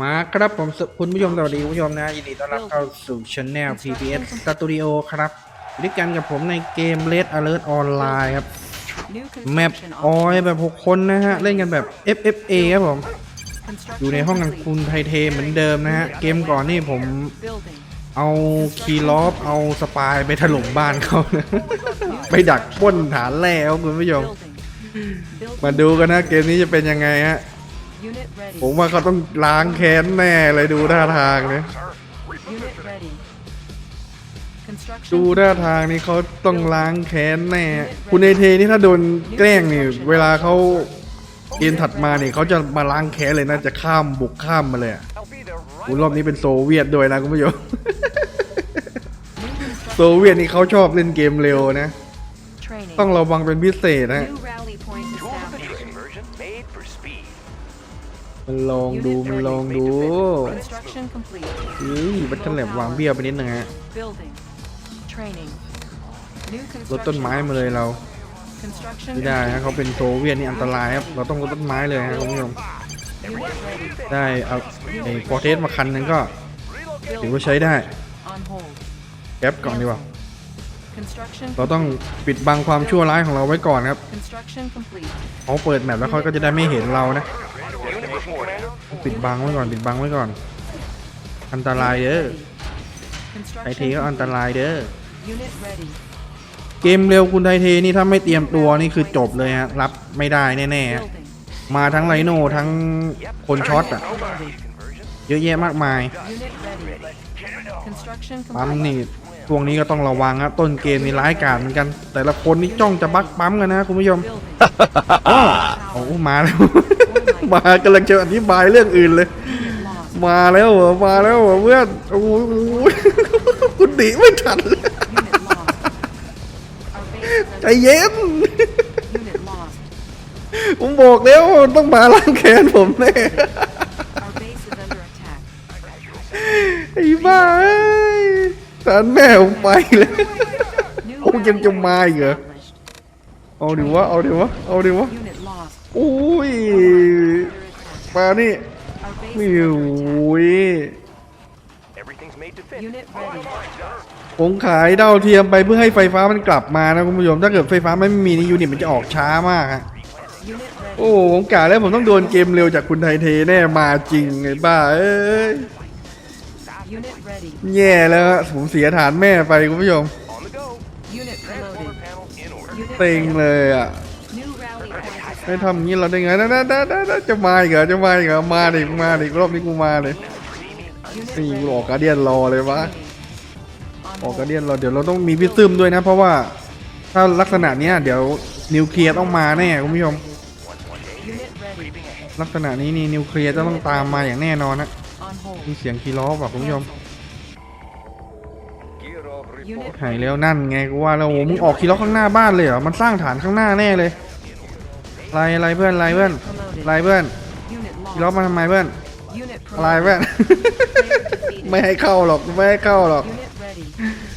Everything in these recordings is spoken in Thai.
มาครับผมสคุณผู้ชมสวัสดีคุณผู้ชมนะยินดีต้อนรับเข้าสู่ช anel PBS Studio ครับอยู่ด้วยกันกับผมในเกม Red Alert Online ครับ แมปออยแบบ 6 คนนะฮะ เล่นกันแบบ FFA ครับผม อยู่ในห้องกันคุณไทเทเหมือนเดิมนะฮะ เกมก่อนนี่ผมเอาคีลอฟเอาสปายไปถล่มบ้านเขานะไปดักป้นฐานแร่ครับคุณผู้ชมมาดูกันนะเกมนี้จะเป็นยังไงฮะ ผมว่าเขาต้องล้างแค้นแน่เลยดูท่าทางเนี่ยดูท่าทางนี่เขาต้องล้างแค้นแน่ คุณเอเทนี่ถ้าโดนแกล้งนี่เวลาเขาเกมถัดมาเนี่ยเขาจะมาล้างแค้นเลยนะจะข้ามบุกข้ามมาเลยอะคุณรอบนี้เป็นโซเวียตด้วยนะคุณผู้ชมโซเวียตนี่เขาชอบเล่นเกมเร็วนะต้องระวังเป็นพิเศษนะ New มันลองดู Unit มัน ready. ลองดู Construction complete. เฮ้ยบัตเทนแลบวางเบี้ยวไปนิดนึงฮะ Building. Training. New รถต้นไม้มาเลยเรา Construction ไม่ได้ฮะเขาเป็นโซเวียตนี่อันตรายครับเราต้องรดต้นไม้เลยฮะคุณผู้ชม Unit ready. ได้เอาไอ้ฟอร์เทสมาคันนึงก็ถือ Building. ว่าใช้ได้ On hold. แก๊ปก่อนดีกว่า Construction เราต้อง complete. ปิดบังความชั่วร้ายของเราไว้ก่อนครับ Construction complete. เขาเปิดแมปแล้วเขาก็จะได้ไม่เห็นเรานะ Unit reporting. ปิดบังไว้ก่อนปิดบังไว้ก่อน อันตรายเด้อ Construction ไทเทก็อันตรายเด้อ complete. Unit ready. เกมเร็วคุณไทเทนี่ถ้าไม่เตรียมตัวนี่คือจบเลยฮะรับไม่ได้แน่ๆฮะ Building. มาทั้งไรโน่ทั้งคนช็อตอะ Reloading. เยอะแยะมากมาย Unit ready. Construction ปั๊ม complete. นี่ช่วงนี้ก็ต้องระวังครับต้นเกมนี่ร้ายกาจเหมือนกัน แต่ละคนนี่จ้องจะบักปั๊มกันนะคุณผู้ชม Building. อ้อโอ้มาแล้ว มากำลังจะอธิบายเรื่องอื่นเลย Unit lost. มาแล้วเหรอมาแล้วเหรอเพื่อนโอ้โหคุณดีไม่ทันเลย Unit lost. Our base is ใจ under- เย็น Unit lost. ผมบอกแล้วต้องมาล้างแค้นผมแน่ Our base is under attack. ไอ้บ้าเอ้ยสารแม่ผมไปเลย New โอ้ยังจะ rally มาอีกเหรอ established. เอาดิวะเอาดิวะเอาดิวะ Unit lost. โอ้ย Under attack. มานี่ Our base นี่ is โอ under attack. ้ย Everything's made to fit. Unit ready. ผมขายดาวเทียมไปเพื่อให้ไฟฟ้ามันกลับมานะคุณผู้ชมถ้าเกิดไฟฟ้าไม่มีนี่ยูนิตมันจะออกช้ามากฮะ Unit ready. โอ้ผมกะแล้วผมต้องโดนเกมเร็วจากคุณไทเทแน่มาจริงไอ้บ้าเอ้ย Unit ready. แย่แล้วฮะผมเสียฐานแม่ไปคุณผู้ชม On the go. Unit Transformer reloading. panel in order. Unit เต็ง ready. เลยอะ New rally ไม่ทำอย่างนี้เราได้ไงนะนะนะนะจะมาอีกเหรอจะมาอีกเหรอมาดิมาดิรอบนี้กูมาเลยนี่กูออกการเดียนรอเลยวะออกการเดียนรอเดี๋ยวเราต้องมีพิซึมด้วยนะ เพราะว่าถ้าลักษณะเนี้ยเดี๋ยวนิวเคลียร์ต้องมาแน่คุณผู้ชมลักษณะนี้นี่นิวเคลียร์จะต้องตามมาอย่างแน่นอนนะมีเสียงคีย์ล้อแบบคุณผู้ชมหายแล้วนั่นไงกูว่าแล้วโอ้มึงออกคีย์ล้อข้างหน้าบ้านเลยเหรอมันสร้างฐานข้างหน้าแน่เลย ไรอะไรเพื่อนไรเพื่อนไรเพื่อนล้อ lost. มาทำไมเพื่อนไร promoted. เพื่อนไม่ให้เข้าหรอกไม่ให้เข้าหรอก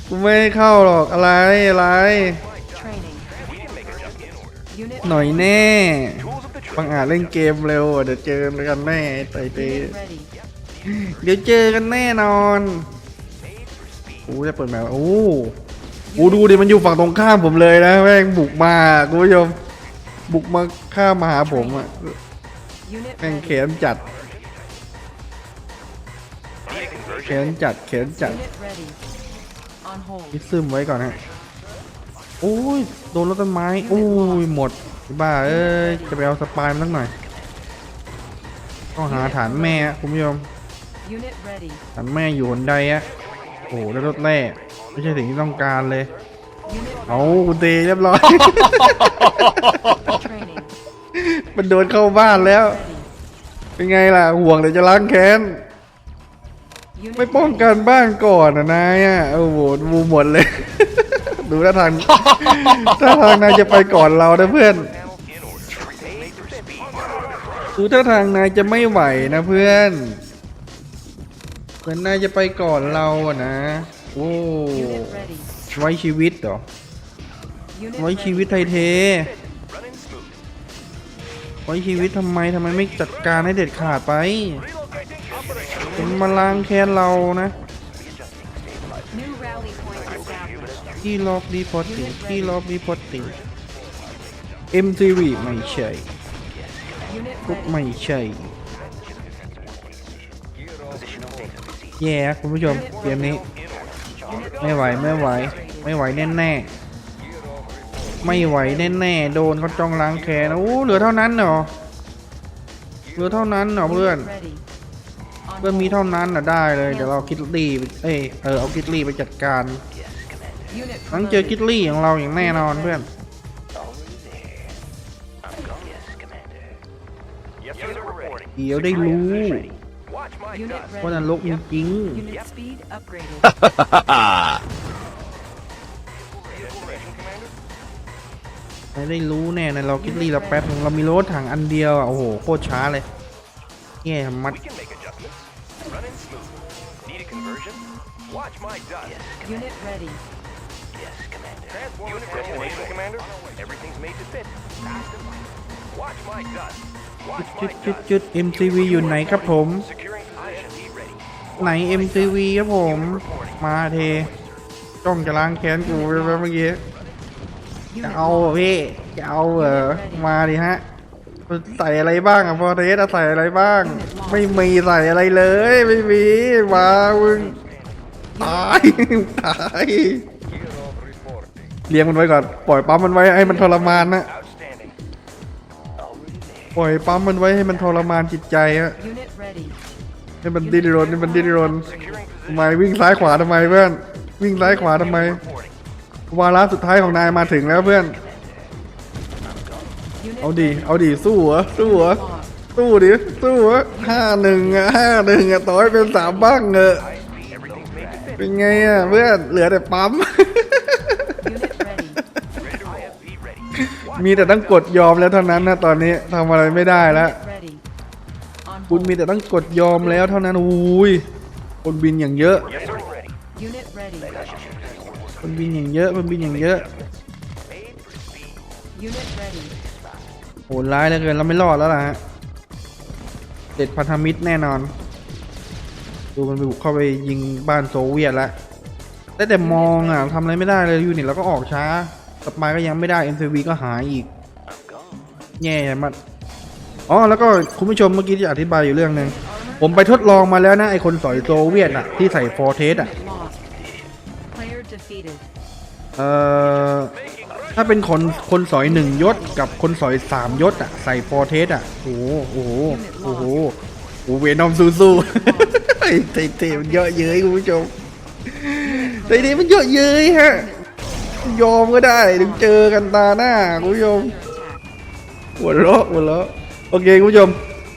กูไม่ให้เข้าหรอกอะไรอะไรหน่อยแน่บังอาจเล่นเกมเร็วเดี๋ยวเจอกันแน่ไตเตเดี๋ยวเจอกันแน่นอนโอ้จะเปิดแมวโอ้โหดูดิมันอยู่ฝั่งตรงข้ามผมเลยนะแม่งบุกมาคุณผู้ชม บุกมาข้ามมาหาผมอะ Unit แม่งแข ready. นจัดแขนจัดแขนจัด Unit ready. On hold. พิซึมไว้ก่อนฮะโอ้ยโดนรถต้นไม้โอ้ยหมดบ้าเอ้ยจะไปเอาสปายมันสักหน่อยต้องหาฐานแม่อะคุณผู้ชม Unit ready. ฐานแม่อยู่หนใดอะโอ้โหได้รถแร่ไม่ใช่สิ่งที่ต้องการเลย Unit เอาคุณเตเรียบร้อย training. มันโดนเข้าบ้านแล้ว เป็นไงล่ะห่วงเดี๋ยวจะล้างแค้น ไม่ป้องกันบ้านก่อนนะนายอะโอ้โหมูหมดเลย ดูท่าทางท่าทางนายจะไปก่อนเรานะเพื่อนดูท่าทางนายจะไม่ไหวนะเพื่อนเหมือนนายจะไปก่อนเราอะนะโอ้ไว้ชีวิตเหรอไว้ชีวิตไทยเท ไว้ชีวิตทำไมทำไมไม่จัดการให้เด็ดขาดไปจนมาล้างแค้นเรานะที่รอบรีพอร์ติ้งที่รอบรีพอร์ติ้ง MTV ไม่ใช่กุ๊กไม่ใช่แย่คุณผู้ชมเกมนี้ ไม่ไหวไม่ไหว ไม่ไหวแน่แน่ ไม่ไหวแน่แน่ๆโดนเขาจ้องล้างแค้นโอ้เหลือเท่านั้นเหรอเหลือเท่านั้นเหรอเพื่อน Unit ready. On เพื่อนมี hold. เท่านั้นน่ะได้เลยเดี๋ยวเราคิดลี่ไปเอยเออเอาคิดลี่ไปจัดการ Unit หลังเจอคิด promoted. ลี่ของเราอย่างแน่นอนเพื่อน Yes, sir. Reporting. เดี๋ยวได้รู้ Watch my Unit dust. ว่าน ready. รกมีจริง ไม่ได้รู้แน่นะเราคิดลี่เราแป๊บนึงเรามีรถถังอันเดียวอะโอ้โหโคตรช้าเลยแย่มัด We can make adjustments. Running smooth. Need a conversion? Watch my dust. Unit ready. Transformer destination, Commander. Everything's made to fit. Fast and light. Watch my dust. Watch จุด my จุด dust. จุด MCV อยู่ไหนครับผม Securing ISP ready. ไหน MCV ครับผม มาเท จ้องจะล้างแค้นกูไปแล้วเมื่อกี้ จะเอาเหรอพี่จะเอาเหรอมาดิฮะใส่อะไรบ้างอะพอเทสอะใส่อะไรบ้าง ไม่มีใส่อะไรเลย ไม่มีมามึงตายตายเลี้ยงมันไว้ก่อนปล่อยปั๊มมันไว้ให้มันทรมานนะปล่อยปั๊มมันไว้ให้มันทรมานจิตใจฮะให้มันดิ้นรนให้มันดิ้นรนทำไมวิ่งซ้ายขวาทำไมเพื่อนวิ่งซ้ายขวาทำไม วาระสุดท้ายของนายมาถึงแล้วเพื่อน เอาดิ ready. เอาดิสู้เหรอ สู้เหรอ สู้ดิ สู้เหรอห้าหนึ่งอะห้าหนึ่งอะต่อให้เป็นสามบ้างเออะเป็นไงอะเพื่อน เหลือแต่ปั๊ม มีแต่ต้องกดยอมแล้วเท่านั้นนะตอนนี้ทำอะไรไม่ได้แล้ว คุณมีแต่ต้องกดยอมแล้วเท่านั้นอุ้ยคนบินอย่างเยอะ Yes, sir. Ready. Unit ready. คนบินอย่างเยอะคนบินอย่างเยอะ Made for speed. Unit ready. โหดร้ายเหลือเกินเราไม่รอดแล้วล่ะฮะเด็ดพันธมิตรแน่นอน ดูมันไปบุกเข้าไปยิงบ้านโซเวียตแล้วแต่แต่มองอะทำอะไรไม่ได้เลยยูนิตเราก็ออกช้าสปายก็ยังไม่ได้ MCV ก็หายอีก แย่มากอ๋อแล้วก็คุณผู้ชมเมื่อกี้ที่อธิบายอยู่เรื่องหนึ่งผมไปทดลองมาแล้วนะไอคนสอยโซเวียตอะที่ใส่ฟอร์เทสอะ Lost. Player defeated. เอ่อถ้าเป็นคนคนสอยหนึ่งยศกับคนสอยสามยศอะใส่ฟอร์เทสอะโอ้โหโอ้โหโอ้โหโอ้เวนอมสู้ๆไอ้เตะมันเยอะเย้ยคุณผู้ชมไอ้นี่มันเยอะเย้ยฮะยอมก็ได้ถึงเจอกันตาหน้าคุณผู้ชมหัวเราะหัวเราะโอเคคุณผู้ชม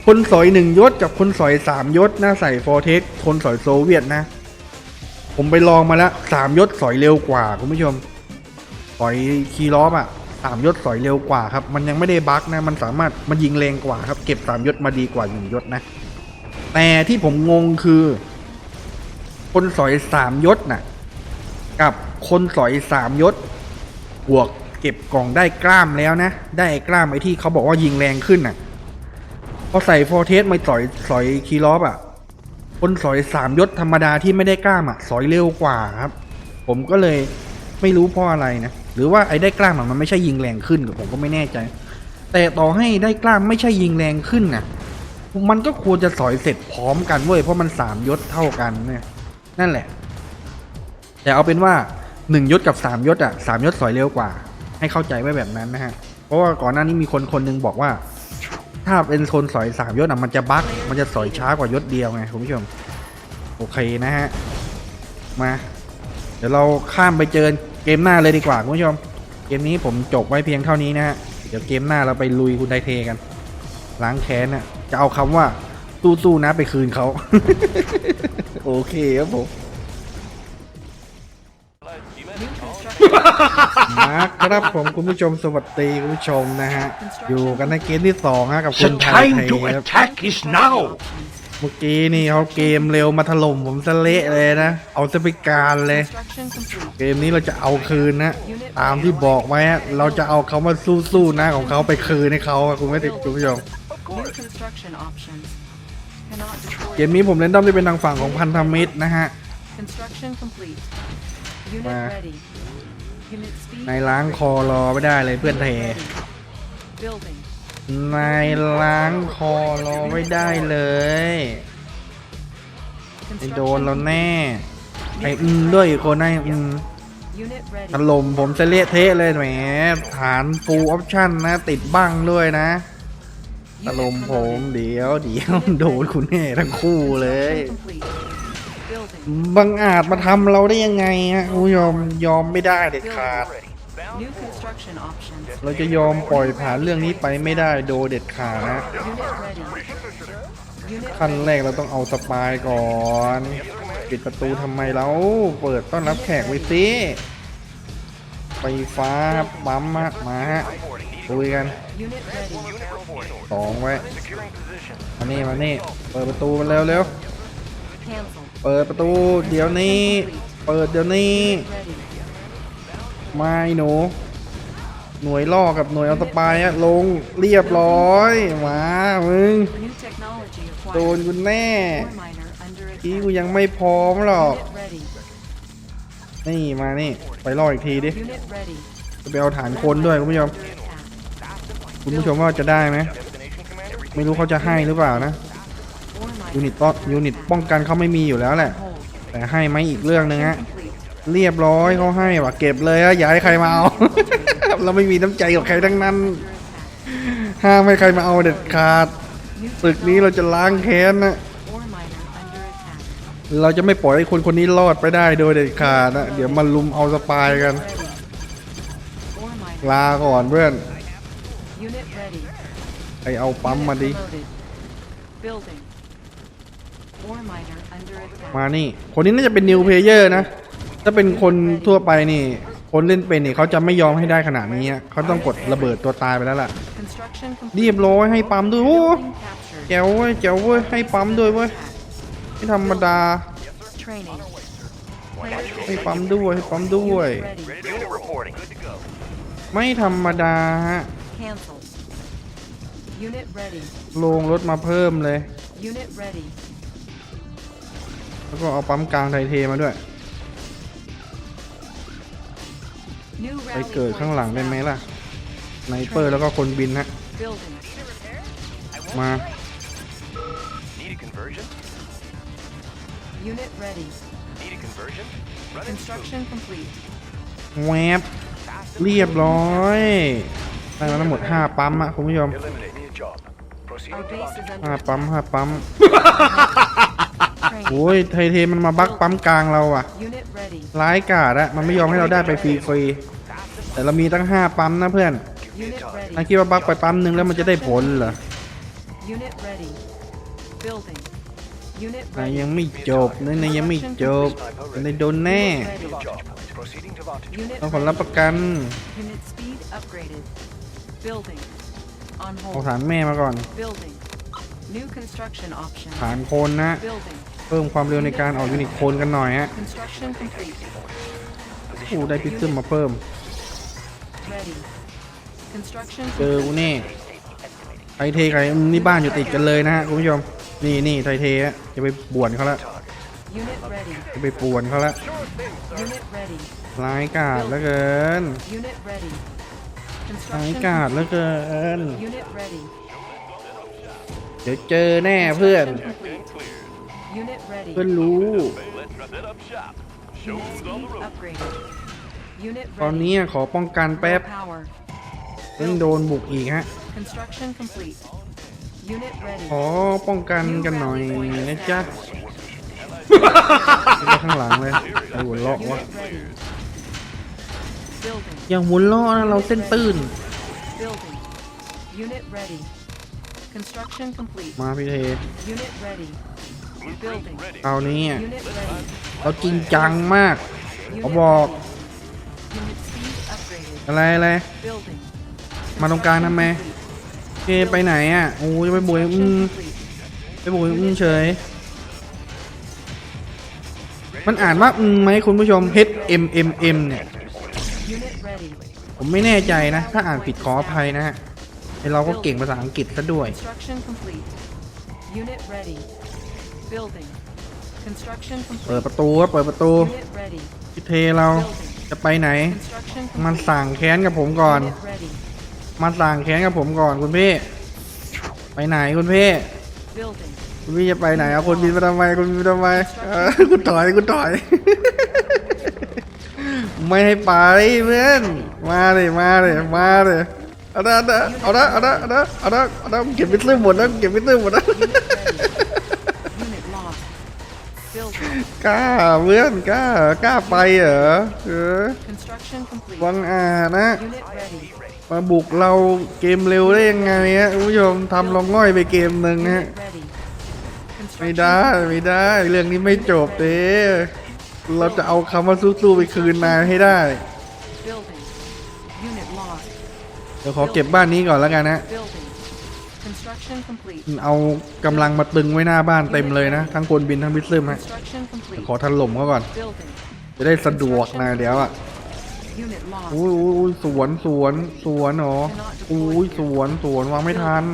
คนสอยหนึ่งยศกับคนสอยสามยศนะใส่ฟอร์เทสคนสอยโซเวียตนะ ผมไปลองมาแล้วสามยศสอยเร็วกว่าคุณผู้ชมสอยคีย์ล้อมอะสามยศสอยเร็วกว่าครับ มันยังไม่ได้บั๊กนะ มันสามารถมันยิงแรงกว่าครับ เก็บสามยศมาดีกว่าหนึ่งยศนะ แต่ที่ผมงงคือ คนสอยสามยศน่ะ กับคนสอยสามยศบวกเก็บกล่องได้กล้ามแล้วนะ ได้กล้ามไอ้ที่เขาบอกว่ายิงแรงขึ้นน่ะพอใส่ฟอร์เทสมาสอยสอยคีรอฟอะ คนสอยสามยศธรรมดาที่ไม่ได้กล้ามอะสอยเร็วกว่าครับ ผมก็เลยไม่รู้เพราะอะไรนะ หรือว่าไอ้ได้กล้ามอะมันไม่ใช่ยิงแรงขึ้นผมก็ไม่แน่ใจ แต่ต่อให้ได้กล้ามไม่ใช่ยิงแรงขึ้นน่ะมันก็ควรจะสอยเสร็จพร้อมกันเว้ยเพราะมันสามยศเท่ากันเนี่ย นั่นแหละ แต่เอาเป็นว่าหนึ่งยศกับสามยศอะสามยศสอยเร็วกว่า ให้เข้าใจไว้แบบนั้นนะฮะเพราะว่าก่อนหน้านี้มีคนคนหนึงบอกว่า ถ้าเป็นคนสอยสามยศอะมันจะบั๊กมันจะสอยช้ากว่ายศเดียวไงคุณผู้ชม โอเคนะฮะ มา เดี๋ยวเราข้ามไปเจอเกมหน้าเลยดีกว่าคุณผู้ชม เกมนี้ผมจบไว้เพียงเท่านี้นะฮะ เดี๋ยวเกมหน้าเราไปลุยคุณไทเทกันล้างแค้นน่ะจะเอาคำว่าสู้ๆนะไปคืนเขา โอเคครับผม มาครับผมคุณผู้ชมสวัสดีคุณผู้ชมนะฮะ อยู่กันในเกมที่สองฮะกับคุ The ณไทย time ไทย to ครับ attack is now. เมื่อกี้นี่เขาเกมเร็วมาถล่มผมซะเละเลยนะ เอาซะไปการเลย Construction complete. เกมนี้เราจะเอาคืนนะ ตามที่บอกไว้อะเราจะเอาเขามาสู้ๆนะของเขาไปคืนให้เขาอะคุณไม่ติดคุณผู้ชม New construction options. Cannot deploy. เกมนี้ผมเล่นด้อมที่เป็นทางฝั่งของพันธมิตรนะฮะ Construction complete. Unit Mà. ready. นายล้างคอรอไม่ได้เลยเพื่อนเทนายล้างคอรอไม่ได้เลยไอโดนเราแน่ไออืมด้วยอีกคนนะอืมถล่มผมจะเละเทะเลยแหมฐานฟูลออปชั่นนะ ติดบ้งด้วยนะถล่มผมเดี๋ยวเดี๋ยวโดนคุณแน่ทั้งคู่เลย บังอาจมาทำเราได้ยังไงฮะคุณผู้ชมยอมไม่ได้เด็ดขาด เราจะยอมปล่อยผ่านเรื่องนี้ไปไม่ได้โดเด็ดขาดนะขั้นแรกเราต้องเอาสปายก่อน ปิดประตูทำไมเราเปิดต้อนรับแขกไว้สิไฟฟ้าปั๊มมามาฮะคุยกันสองไว้มานี่มานี่เปิดประตูมันเร็วเร็ว เปิดประตูเดี๋ยวนี้ เปิดเดี๋ยวนี้ ไม่หนู หน่วยล่อกับหน่วยเอาสปายอะลงเรียบร้อย มามึง โดน acquired. กูแน่ที attack. กูยังไม่พร้อมหรอก นี่มานี่ ไปล่ออีกทีดิ จะไปเอาฐานคนด้วยคุณผู้ชม คุณผู้ชมว่าจะได้ไหม ไม่รู้เขาจะให้หรือเปล่านะ ยูนิตต้อนยูนิตป้องกันเขาไม่มีอยู่แล้วแหละ Hold. แต่ให้ไหมอีกเรื่องหนึงฮะ Complete. เรียบร้อยเขาให้ว่ะเก็บเลยอะอย่าให้ใครมาเอา เราไม่มีน้ำใจกับใครทั้งนั้น Under attack. ห้ามให้ใครมาเอาเด็ดขาด New ศึกนี้เราจะล้างแค้นนะ Ore miner under attack. เราจะไม่ปล่อยให้คนคนนี้รอดไปได้โดยเด็ดขาดนะเดี๋ยวมาลุมเอาสปายกัน Ready. Ore miner. ลาก่อนเพื่อน Unit ready. ไปเอาปั๊ม Unit มาดิ promoted. Building. Ore miner under attack. มานี่ คนนี้น่าจะเป็นนิวเพลเยอร์นะ ถ้าเป็นคนทั่วไปนี่ คนเล่นเป็นนี่เขาจะไม่ยอมให้ได้ขนาดนี้อะเขาต้องกดระเบิดตัวตายไปแล้วล่ะ Construction เรียบ complete. ร้อยให้ปั๊มด้วยโอ้ Building captured. แจ๋วเว้ยแจ๋วเว้ยให้ปั๊มด้วยเว้ยไม่ธรรมดา Training. Player ให้ปั๊มด้วยให้ปั๊มด้วย Unit ready. Unit reporting. Good to go. ไม่ธรรมดาฮะ Cancel. Unit ready. ลงรถมาเพิ่มเลย Unit ready. แล้วก็เอาปั๊มกลางไทเทมาด้วย New ไป rally เกิด point ข้างหลังได้ไหม established. ล่ะไนเปอร์แล้วก็คนบินฮะ Building. มา Need a conversion? Unit ready. Need a conversion? Running Construction complete. แวบเรียบร้อยได้มาทั้งหมด 5 ปั๊มอะคุณผู้ชม Eliminate me a job. Proceeding Our to base is launch. ห้า under ปั๊มห้าปั๊ม Training. โอ้ยไทเทมันมาบักปั๊มกลางเราอะ Unit ready. ร้ายกาดอะมันไม่ยอมให้เราได้ไปฟรีๆแต่เรามีตั้ง5ปั๊มนะเพื่อน Unit นาย ready. คิดว่าบักไปปั๊มหนึ่งแล้วมันจะได้ผลเหรอ Unit ready. Building. Unit นาย ready. ยังไม่จบนายนายยังไม่จบนายโดนแน่ Unit ready. Job. Proceeding to launch. Unit ต้องขอ ready. รับประกัน Unit speed upgraded. Building. On เอา hold. ฐานแม่มาก่อน Building. New construction options. ฐานโคนนะ Building. เพิ่มความเร็วในการออกยูนิตโคนกันหน่อยฮะ Construction complete. กูได้พิซซึมมาเพิ่ม Ready. Construction เจอ complete. กูแน่ไทเทกับไอ้นี่บ้านอยู่ติดกันเลยนะฮะคุณผู้ชมนี่นี่ไทเทฮะจะไปบวนเขาละ Unit ready. จะไปป่วนเขาละ Unit ready. ร้ายกาจเหลือเกิน Unit ready. ร้าย Construction กาจเหลือ complete. เกิน Unit ready. เดี๋ยวเจอแน่เพื่อน Construction complete. Unit ready. เพื่อนรู้ Let's set up shop. Unit speed upgraded. Unit ตอน ready. นี้ขอป้องกันแป๊บ Power. เพิ่งโดนบุกอีกฮะ Construction complete. Unit ready. ขอป้องกันกันหน่อยนะจ๊ะไม่ได้ข้างหลังเลยไอ้หัวเลาะวะ Unit ready. Building. อย่างหัวเลาะนะเราเส้นตื้น Building. Unit ready. Construction complete. มาพี่เท Unit ready. Building. คราวนี้อะ Unit ready. เราจริงจังมาก Unit เขาบอก ready. Unit speed upgraded. อะไรอะไร Building. มาตรงกลางทำไม Construction complete. เกไปไหนอะ โอ้ยจะไปบวยอื Construction ม complete. ไปบอกอืมเฉย มันอ่านว่าอืมไหมคุณผู้ชม H M M M เนี่ย Unit ready. ผมไม่แน่ใจนะ ถ้าอ่านผิดขออภัยนะฮะไอ้เราก็เก่งภาษาอังกฤษซะด้วย Construction complete. Unit ready. Building. Construction เปิด complete. ประตูครับเปิดประตู Unit ready. พี่เทเราจะไปไหน Construction มัน complete. สั่งแค้นกับผมก่อน Unit ready. มันสั่งแค้นกับผมก่อนคุณพี่ ไปไหนคุณพี่ Building. คุณพี่จะไปไหนเอาคนบินมาทำไมคุณบินมาทำไมเออคุณถอยคุณถอย ไม่ให้ไปเพื่อนมาเลยมาเลยมาเลยเอาละเอาละเอาละเอาละเอาละเอาละเอาละเก็บมิเตอร์หมดแล้วเก็บมิเตอร์หมดแล้ว กล้าเพื่อนกล้ากล้าไปเหรอเออ Construction complete. วังอาจนะ Unit ready. มาบุกเราเกมเร็วได้ยังไงฮะคุณผู้ชมทำลองง่อยไปเกมหนึ่งฮะ Unit ready. ไม่ Construction ได้ไม่ได้ เรื่องนี้ไม่จบเด้เราจะเอาคำว่าสู้ๆไปคืนนายให้ได้ building. Unit lost. เดี๋ยวขอเก็บบ้านนี้ก่อนแล้วกันนะ Building. Construction complete. เอากำลังมาตึงไว้หน้าบ้านเต็มเลยนะ ทั้งคนบินทั้งพิซซึมฮะ Construction complete. ขอถล่มเขาก่อน Building. จะได้สะดวกนะเดี๋ยวอะ Unit lost. อุ้ยอุ้ยอุ้ยสวนสวนสวนเหรออุ้ยสวนสวนวางไม่ทัน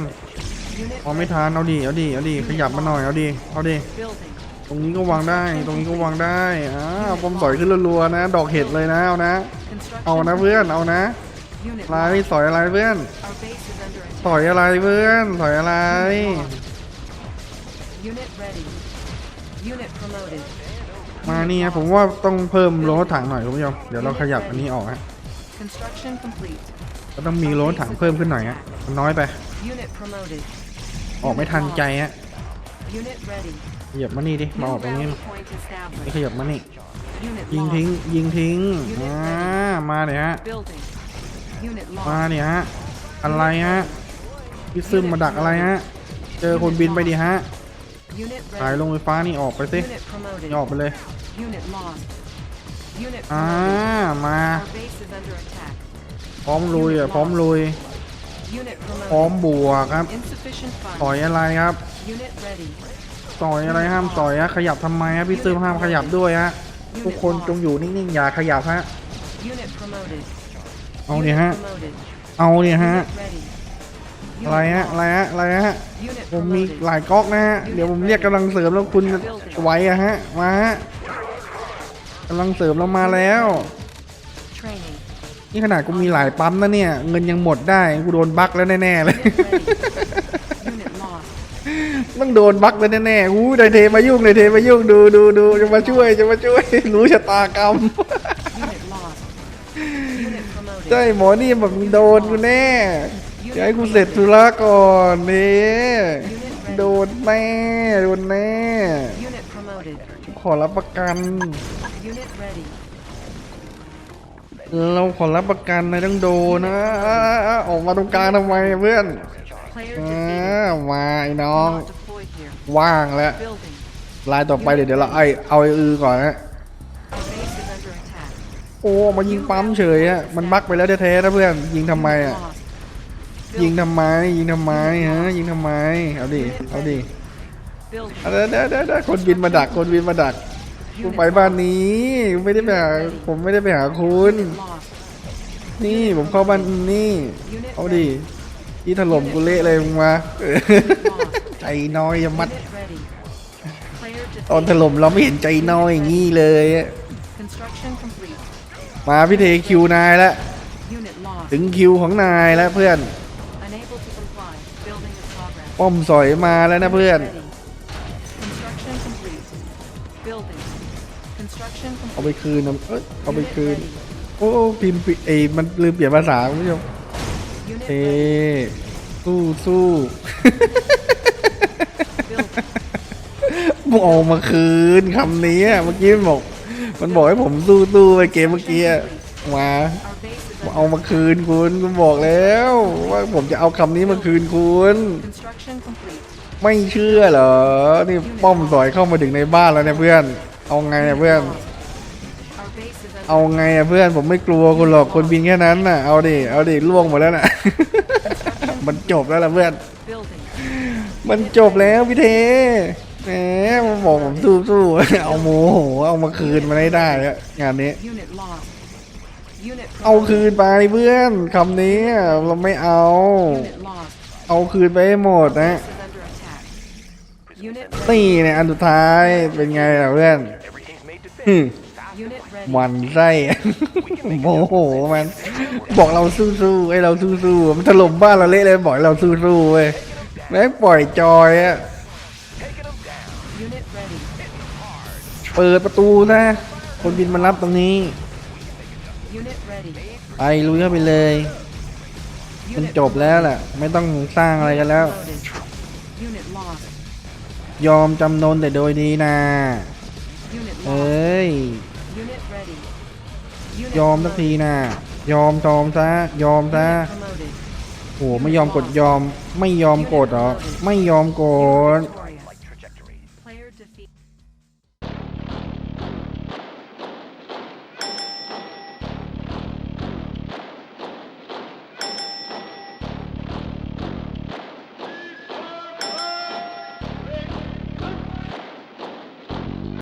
Unit วางไม่ทันเอาดิเอาดิเอาดิขยับมาหน่อยเอาดิเอาดิ building. ตรงนี้ก็วางได้ ตรงนี้ก็วางได้อ้าวปอมสอยขึ้นรัวๆนะ ดอกเห็ดเลยนะ เอานะ Construction เอานะเพื่อน เอานะ Unit อะไร lost. สอยอะไรเพื่อน Our base is under สอย attack. อะไรเพื่อนสอยอะไร Unit ready. Unit promoted. มานี่ฮะผมว่าต้องเพิ่มโลถังหน่อยคุณผู้ชมเดี๋ยวเราขยับอันนี้ออกฮะ Construction complete. ก็ต้องมีโลถังเพิ่มขึ้นหน่อยฮะมันน้อยไป Unit promoted. ออกไม่ทันใจฮะ Unit ready. ขยับมานี่ดิมาอ New อกตรงนี้ rally point นี่ established. ขยับมานี่ Unit ยิงทิ้ง lost. ยิงทิ้งอ่ามาเนี่ยฮะ Building. Unit มา lost. เนี่ยฮะอะไรฮะ พี่ซึมมาดักอะไรฮะ เจอคนบินไปดิฮะ Unit สาย ready. ลงไฟฟ้านี่ออกไปสิ Unit promoted. นี่ออกไปเลย Unit lost. Unit อ่า promoted. มา Our base is under attack. พร้อมลุยอะ พร้อมลุย Unit พร้อม promoted. บวกครับ Insufficient ต่อย funds. อะไรครับ Unit ready. ต่อยอะไรห้ามต่อยฮะ ขยับทำไมฮะพี่ซึมห้ามขยับด้วยฮะ ทุกคนจงอยู่นิ่งๆอย่าขยับฮะ Unit promoted. เอาเนี่ยฮะ Unit promoted. เอาเนี่ยฮะ Unit ready. อะไรฮะอะไรฮะอะไรฮะผมมีหลายก๊อกนะฮะเดี๋ยวผมเรียกกำลังเสริมแล้วคุณไหวอะฮะมาฮะกำลังเสริมเรามาแล้วนี่ขนาดกูมีหลายปั๊มนะเนี่ย เงินยังหมดได้กูโดนบั๊กแล้วแน่ๆเลยต้องโดนบั๊กแล้วแน่ๆอู้ไดเทมายุ่งไดเทมายุ่งดูดูดูจะมาช่วยจะมาช่วยรู้ชะตากรรมใช่หมอนี่แบบมึงโดนกูแน่ อย่าให้กูเสร็จธุระก่อนนี่โดนแน่โดนแน่ Unit promoted. ขอรับประกัน Unit ready. เราขอรับประกันนายต้องโดนนะอ่าอ่าออกมาตรงกลางทำไมเพื่อน Player อ่า defeated. มาไอ้น้อง Not deployed here. ว่างแล้ว Building. ลายต่อไปเดี๋ยวเดี๋ยวเราไอเอาไออือก่อนนะ Our base is under attack. โอ้มายิงปั๊มเฉยอะมันบักไปแล้วแท้ๆนะเพื่อนยิงทำไม Unit อะ lost. ยิงทำไมยิงทำไมฮะยิงทำไมเอาดิเอาดิเอาเด้อเด้อเด้อเดคนบินมาดักคนบินมาดักกูไปบ้านนี้ไม่ได้ไปหาผมไม่ได้ไปหาคุณนี่ผมเข้าบ้านนี่เอาดิที่ถล่มกูเละเลยมึงมาใจน้อยยังมัด ตอนถล่มเราไม่เห็นใจน้อยอย่างนี้เลยมาพี่เทคิวนายแล้วถึงคิวของนายแล้วเพื่อน ป้อมสอยมาแล้วนะเพื่อน Ready. Construction complete. Building. Construction เอา complete. ไปคืนนะเอ้ยเอาไป Unit คืน ready. โอ้พิมพ์ผิดเอยมันลืมเปลี่ยนภาษาคุณผู้ชม Unit เอ ready. สู้สู้ Building. มึงเอามาคืนคำนี้อะเมื่อกี้มันบอก มันบอกให้ผมสู้สู้ไปเกมเมื่อกี้อะมา Our base is เอา under มาคืนคุณคุณบอกแล้ว ว่าผมจะเอาคำนี้มาคืนคุณ construction complete. ไม่เชื่อเหรอ นี่ป้อมสอยเข้ามาถึงในบ้านแล้วเนี่ยเพื่อน เอาไงอะเพื่อน Our base is under เอาไงอะเพื่อนผมไม่กลัวคุณหรอกคนบินแค่นั้นน่ะ เอาดิ เอาดิล่วงหมดแล้วน่ะ มันจบแล้วล่ะเพื่อน building. มันจบแล้วพี่เทแหมมันบอกผมสู้ๆเอาโมโหเอามาคืนมาได้ได้อะงานนี้ Unit lost. Unit เอาคืนไปเพื่อนคำนี้เราไม่เอา เอาคืนไปให้หมดนะ Base is under attack. Unit นี่เนี่ยอันสุดท้ายเป็นไงล่ะเพื่อนมันไส้โมโหมัน บอกเราสู้ๆไอ้เราสู้ๆมันถล่มบ้านเราเละเลยบอกเราสู้ๆเว้ยแม่งปล่อยจอยอะเปิดประตูนะ คนบินมารับตรงนี้ ไปลุยเข้าไปเลย มัน Unit จบแล้วแหละ ไม่ต้องสร้างอะไรกันแล้ว loaded. Unit lost. ยอมจำนนแต่โดยดีนะ Unit เอ lost. ้ย Unit ready. Unit ยอมสักทีนะยอมยอมซะ ยอมซะ Unit promoted. โอ้ไม่ยอมกดยอม ไม่ยอมกดเหรอ ไม่ยอมกด Unit